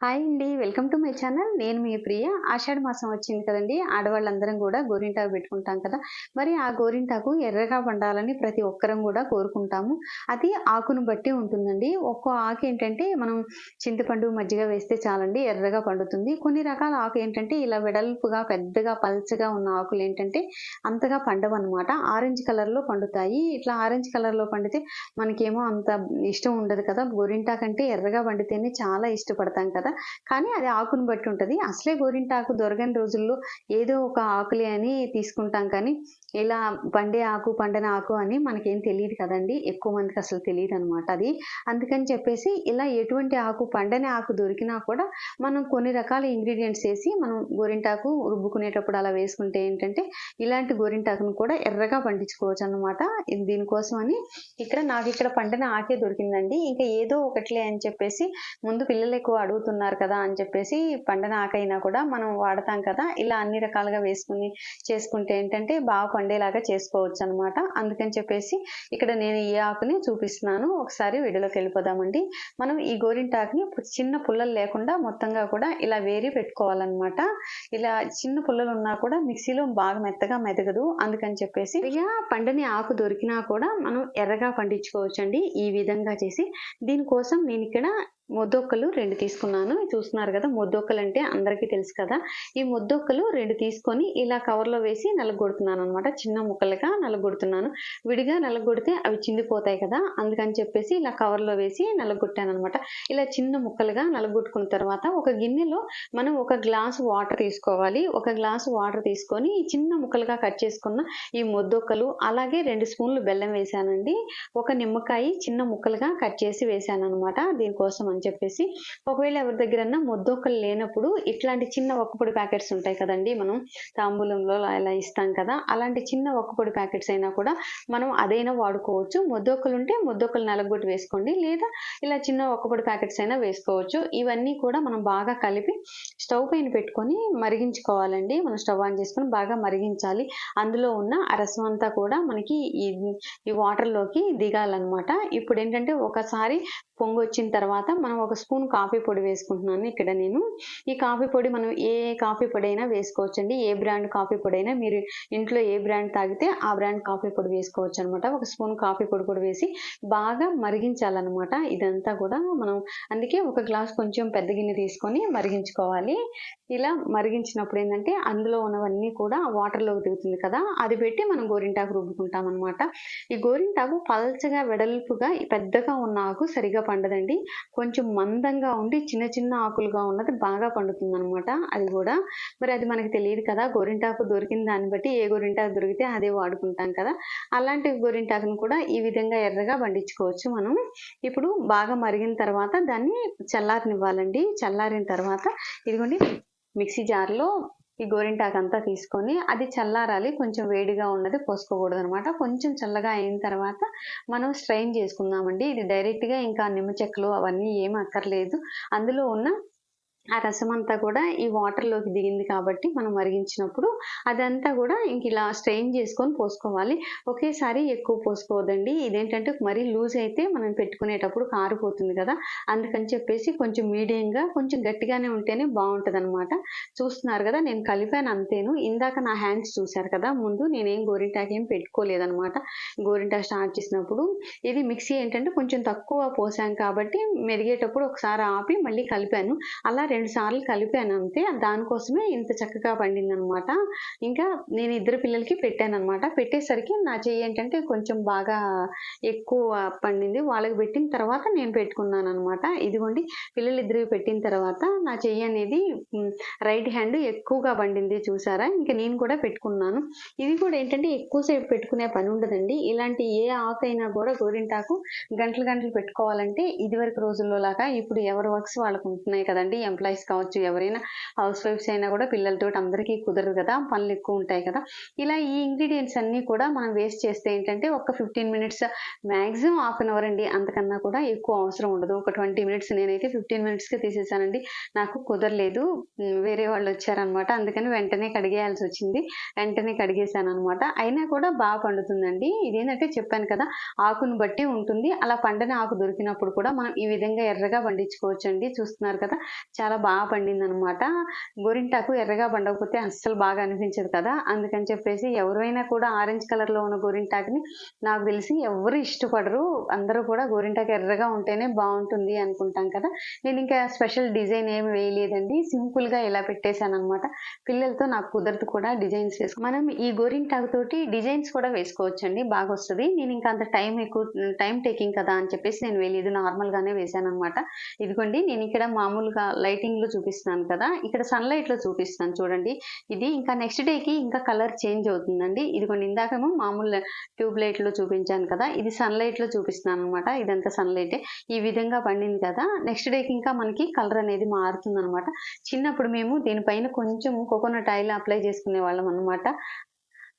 Hi అండి welcome to my channel నేను మీ ప్రియ. ఆషాఢ మాసం వచ్చింది కదండి ఆడవాళ్ళందరం కూడా గోరింటాకు పెట్టుకుంటాం కదా. మరి ఆ గోరింటాకు ఎర్రగా పండాలని ప్రతి ఒక్కరం కూడా కోరుకుంటాము. అది ఆకును బట్టి ఉంటుందండి. ఒక్కో ఆకు ఏంటంటే మనం చింతపండు మజ్జిగ వేస్తే చాలండి ఎర్రగా పండుతుంది. కొన్ని రకాల ఆకు ఏంటంటే ఇలా వెడల్పుగా పెద్దగా పల్చగా ఉన్న ఆకులు ఏంటంటే అంతగా పండవు అనమాట ఆరెంజ్ కలర్లో పండుతాయి. ఇట్లా ఆరెంజ్ కలర్లో పండితే మనకేమో అంత ఇష్టం ఉండదు కదా. గోరింటాకంటే ఎర్రగా పండితేనే చాలా ఇష్టపడతాం కదా. కానీ అది ఆకును బట్టి ఉంటుంది. అసలే గోరింటాకు దొరకని రోజుల్లో ఏదో ఒక ఆకులే అని తీసుకుంటాం కానీ ఇలా పండే ఆకు పండని ఆకు అని మనకేం తెలియదు కదండి. ఎక్కువ మందికి అసలు తెలియదు అనమాట అది. అందుకని చెప్పేసి ఇలా ఎటువంటి ఆకు పండని ఆకు దొరికినా కూడా మనం కొన్ని రకాల ఇంగ్రీడియంట్స్ వేసి మనం గోరింటాకు రుబ్బుకునేటప్పుడు అలా వేసుకుంటే ఏంటంటే ఇలాంటి గోరింటాకును కూడా ఎర్రగా పండించుకోవచ్చు అనమాట దీనికోసం అని ఇక్కడ నాకు ఇక్కడ పండిన ఆకే దొరికిందండి. ఇంకా ఏదో ఒకట్లే అని చెప్పేసి ముందు పిల్లలు ఎక్కువ అడుగుతున్నారు. కదా అని చెప్పేసి పండన ఆకైనా కూడా మనం వాడతాం కదా ఇలా అన్ని రకాలుగా వేసుకుని చేసుకుంటే ఏంటంటే బాగా పండేలాగా చేసుకోవచ్చు అనమాట అందుకని చెప్పేసి ఇక్కడ నేను ఈ ఆకుని చూపిస్తున్నాను. ఒకసారి వీడియోలోకి వెళ్ళిపోదామండి. మనం ఈ గోరింటాకుని చిన్న పుల్లలు లేకుండా మొత్తంగా కూడా ఇలా వేరి పెట్టుకోవాలన్నమాట. ఇలా చిన్న పుల్లలు ఉన్నా కూడా మిక్సీలో బాగా మెత్తగా మెదగదు. అందుకని చెప్పేసి ఇక పండని ఆకు దొరికినా కూడా మనం ఎర్రగా పండించుకోవచ్చండి. ఈ విధంగా చేసి దీనికోసం నేను ఇక్కడ మొద్దొక్కలు రెండు తీసుకున్నాను. చూస్తున్నారు కదా ముద్దొక్కలు అంటే అందరికీ తెలుసు కదా. ఈ మొద్దొక్కలు రెండు తీసుకొని ఇలా కవర్లో వేసి నలగొడుతున్నాను అనమాట చిన్న ముక్కలుగా నలగొడుతున్నాను. విడిగా నలగొడితే అవి చిందిపోతాయి కదా అందుకని చెప్పేసి ఇలా కవర్లో వేసి నలగొట్టాను అనమాట ఇలా చిన్న ముక్కలుగా నలగొట్టుకున్న తర్వాత ఒక గిన్నెలో మనం ఒక గ్లాస్ వాటర్ తీసుకోవాలి. ఒక గ్లాస్ వాటర్ తీసుకొని చిన్న ముక్కలుగా కట్ చేసుకున్న ఈ మొద్దొక్కలు అలాగే రెండు స్పూన్లు బెల్లం వేసానండి ఒక నిమ్మకాయ చిన్న ముక్కలుగా కట్ చేసి వేసాను అనమాట దీనికోసం అని చెప్పేసి ఒకవేళ ఎవరి దగ్గరన్నా మొద్దొక్కలు లేనప్పుడు ఇట్లాంటి చిన్న ఒక్కపొడి ప్యాకెట్స్ ఉంటాయి కదండి మనం తాంబూలంలో ఇలా ఇస్తాం కదా అలాంటి చిన్న ఒక్కపొడి ప్యాకెట్స్ అయినా కూడా మనం అదైనా వాడుకోవచ్చు. మొద్దొక్కలు ఉంటే మొద్దొక్కలు నలగొట్టి వేసుకోండి లేదా ఇలా చిన్న ఒక్కపొడి ప్యాకెట్స్ అయినా వేసుకోవచ్చు. ఇవన్నీ కూడా మనం బాగా కలిపి స్టవ్ పైన పెట్టుకొని మరిగించుకోవాలండి. మనం స్టవ్ ఆన్ చేసుకొని బాగా మరిగించాలి. అందులో ఉన్న రసం అంతా కూడా మనకి ఈ ఈ వాటర్లోకి దిగాలన్నమాట. ఇప్పుడు ఏంటంటే ఒకసారి పొంగు వచ్చిన తర్వాత మనం ఒక స్పూన్ కాఫీ పొడి వేసుకుంటున్నాను ఇక్కడ నేను. ఈ కాఫీ పొడి మనం ఏ కాఫీ పొడి అయినా వేసుకోవచ్చండి. ఏ బ్రాండ్ కాఫీ పొడి అయినా మీరు ఇంట్లో ఏ బ్రాండ్ తాగితే ఆ బ్రాండ్ కాఫీ పొడి వేసుకోవచ్చు అనమాట ఒక స్పూన్ కాఫీ పొడి కూడా వేసి బాగా మరిగించాలన్నమాట. ఇదంతా కూడా మనం అందుకే ఒక గ్లాస్ కొంచెం పెద్ద గిన్నె తీసుకొని మరిగించుకోవాలి. ఇలా మరిగించినప్పుడు ఏంటంటే అందులో ఉన్నవన్నీ కూడా వాటర్లోకి దిగుతుంది కదా. అది పెట్టి మనం గోరింటాకు రుబ్బుకుంటాం అనమాట ఈ గోరింటాకు పల్చగా వెడల్పుగా పెద్దగా ఉన్న ఆకు సరిగా పండదండి. కొంచెం మందంగా ఉండి చిన్న చిన్న ఆకులుగా ఉన్నది బాగా పండుతుంది అనమాట అది కూడా. మరి అది మనకి తెలియదు కదా గోరింటాకు దొరికిన దాన్ని బట్టి ఏ గోరింటాకు దొరికితే అదే వాడుకుంటాం కదా. అలాంటి గోరింటాకును కూడా ఈ విధంగా ఎర్రగా పండించుకోవచ్చు మనం. ఇప్పుడు బాగా మరిగిన తర్వాత దాన్ని చల్లారనివ్వాలండి. చల్లారిన తర్వాత ఇదిగోండి మిక్సీ జార్లో ఈ గోరింటాకు అంతా తీసుకొని అది చల్లారాలి కొంచెం వేడిగా ఉన్నది పోసుకోకూడదు అనమాట కొంచెం చల్లగా అయిన తర్వాత మనం స్ట్రైన్ చేసుకుందామండి. ఇది డైరెక్ట్గా ఇంకా నిమ్మ చెక్కలు అవన్నీ ఏం అక్కర్లేదు. అందులో ఉన్న ఆ రసం అంతా కూడా ఈ వాటర్లోకి దిగింది కాబట్టి మనం మరిగించినప్పుడు అదంతా కూడా ఇంక ఇలా స్ట్రెయిన్ చేసుకొని పోసుకోవాలి. ఒకేసారి ఎక్కువ పోసుకోవద్దండి. ఇదేంటంటే మరీ లూజ్ అయితే మనం పెట్టుకునేటప్పుడు కారిపోతుంది కదా. అందుకని చెప్పేసి కొంచెం మీడియంగా కొంచెం గట్టిగానే ఉంటేనే బాగుంటుంది అనమాట చూస్తున్నారు కదా నేను కలిపాను అంతేను. ఇందాక నా హ్యాండ్స్ చూశారు కదా ముందు నేనేం గోరింటాకి ఏం పెట్టుకోలేదనమాట గోరింటా స్టార్ట్ చేసినప్పుడు ఇది మిక్సీ ఏంటంటే కొంచెం తక్కువ పోసాం కాబట్టి మెరిగేటప్పుడు ఒకసారి ఆపి మళ్ళీ కలిపాను. అలా రెండు సార్లు కలిపాను అంతే. దానికోసమే ఇంత చక్కగా పండింది అనమాట ఇంకా నేను ఇద్దరు పిల్లలకి పెట్టాను అనమాట పెట్టేసరికి నా చెయ్యి ఏంటంటే కొంచెం బాగా ఎక్కువ పండింది. వాళ్ళకి పెట్టిన తర్వాత నేను పెట్టుకున్నాను అనమాట ఇదిగోండి పిల్లలు ఇద్దరు పెట్టిన తర్వాత నా చెయ్యి అనేది రైట్ హ్యాండ్ ఎక్కువగా పండింది చూసారా? ఇంకా నేను కూడా పెట్టుకున్నాను. ఇది కూడా ఏంటంటే ఎక్కువసేపు పెట్టుకునే పని ఉండదండి. ఇలాంటి ఏ ఆకైనా కూడా గోరింటాకు గంటలు గంటలు పెట్టుకోవాలంటే ఇదివరకు రోజుల్లో లాగా ఇప్పుడు ఎవరి వర్క్స్ వాళ్ళకు ఉంటున్నాయి కదండి. ఎంప్లాయీస్ కావచ్చు ఎవరైనా హౌస్ వైఫ్స్ అయినా కూడా పిల్లలతో అందరికీ కుదరదు కదా పనులు ఎక్కువ ఉంటాయి కదా. ఇలా ఈ ఇంగ్రీడియంట్స్ అన్నీ కూడా మనం వేస్ట్ చేస్తే ఏంటంటే ఒక fifteen minutes maximum half an hour అండి. అంతకన్నా కూడా ఎక్కువ అవసరం ఉండదు. ఒక ట్వంటీ మినిట్స్ నేనైతే ఫిఫ్టీన్ మినిట్స్కి తీసేసానండి. నాకు కుదరలేదు. వేరే వాళ్ళు వచ్చారనమాట. అందుకని వెంటనే కడిగేయాల్సి వచ్చింది. వెంటనే కడిగేసాను అనమాట అయినా కూడా బాగా పండుతుందండి. ఇదేంటంటే చెప్పాను కదా ఆకును బట్టి ఉంటుంది. అలా పండని ఆకు దొరికినప్పుడు కూడా మనం ఈ విధంగా ఎర్రగా పండించుకోవచ్చు అండి చూస్తున్నారు కదా చాలా చాలా బాగా పండింది అనమాట గోరింటాకు ఎర్రగా పండకపోతే అస్సలు బాగా అనిపించదు కదా. అందుకని చెప్పేసి ఎవరైనా కూడా ఆరెంజ్ కలర్లో ఉన్న గోరింటాకుని నాకు తెలిసి ఎవరు ఇష్టపడరు. అందరూ కూడా గోరింటాకు ఎర్రగా ఉంటేనే బాగుంటుంది అనుకుంటాం కదా. నేను ఇంకా స్పెషల్ డిజైన్ ఏమి వేయలేదండి. సింపుల్గా ఇలా పెట్టేశాను అనమాట పిల్లలతో నాకు కుదరదు కూడా డిజైన్స్ వేసుకో. మనం ఈ గోరింటాకు తోటి డిజైన్స్ కూడా వేసుకోవచ్చు అండి బాగా వస్తుంది. నేను ఇంకా అంత టైం ఎక్కువ టైం టేకింగ్ కదా అని చెప్పేసి నేను వేయలేదు. నార్మల్గానే వేశాను వేసాను అనమాట ఇదిగోండి నేను ఇక్కడ మామూలుగా లైట్ లో చూపిస్తున్నాను కదా. ఇక్కడ సన్లైట్లో చూపిస్తున్నాను చూడండి. ఇది ఇంకా నెక్స్ట్ డే కి ఇంకా కలర్ చేంజ్ అవుతుందండి. ఇదిగోండి ఇందాకేమో మామూలు ట్యూబ్ లైట్లో చూపించాను కదా. ఇది సన్లైట్లో చూపిస్తున్నాను అనమాట ఇదంతా సన్లైట్ ఈ విధంగా పండింది కదా. నెక్స్ట్ డేకి ఇంకా మనకి కలర్ అనేది మారుతుంది అనమాట చిన్నప్పుడు మేము దీనిపైన కొంచెం కోకోనట్ ఆయిల్ అప్లై చేసుకునే వాళ్ళం అనమాట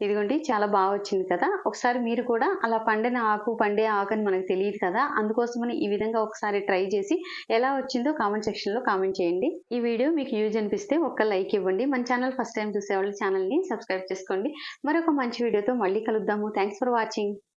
ఇదిగోండి చాలా బాగా వచ్చింది కదా. ఒకసారి మీరు కూడా అలా పండిన ఆకు పండే ఆకు అని మనకు తెలియదు కదా. అందుకోసమని ఈ విధంగా ఒకసారి ట్రై చేసి ఎలా వచ్చిందో కామెంట్ సెక్షన్లో కామెంట్ చేయండి. ఈ వీడియో మీకు యూజ్ అనిపిస్తే ఒక్క లైక్ ఇవ్వండి. మన ఛానల్ ఫస్ట్ టైం చూసేవాళ్ళు ఛానల్ని సబ్స్క్రైబ్ చేసుకోండి. మరొక మంచి వీడియోతో మళ్ళీ కలుద్దాము. Thanks for watching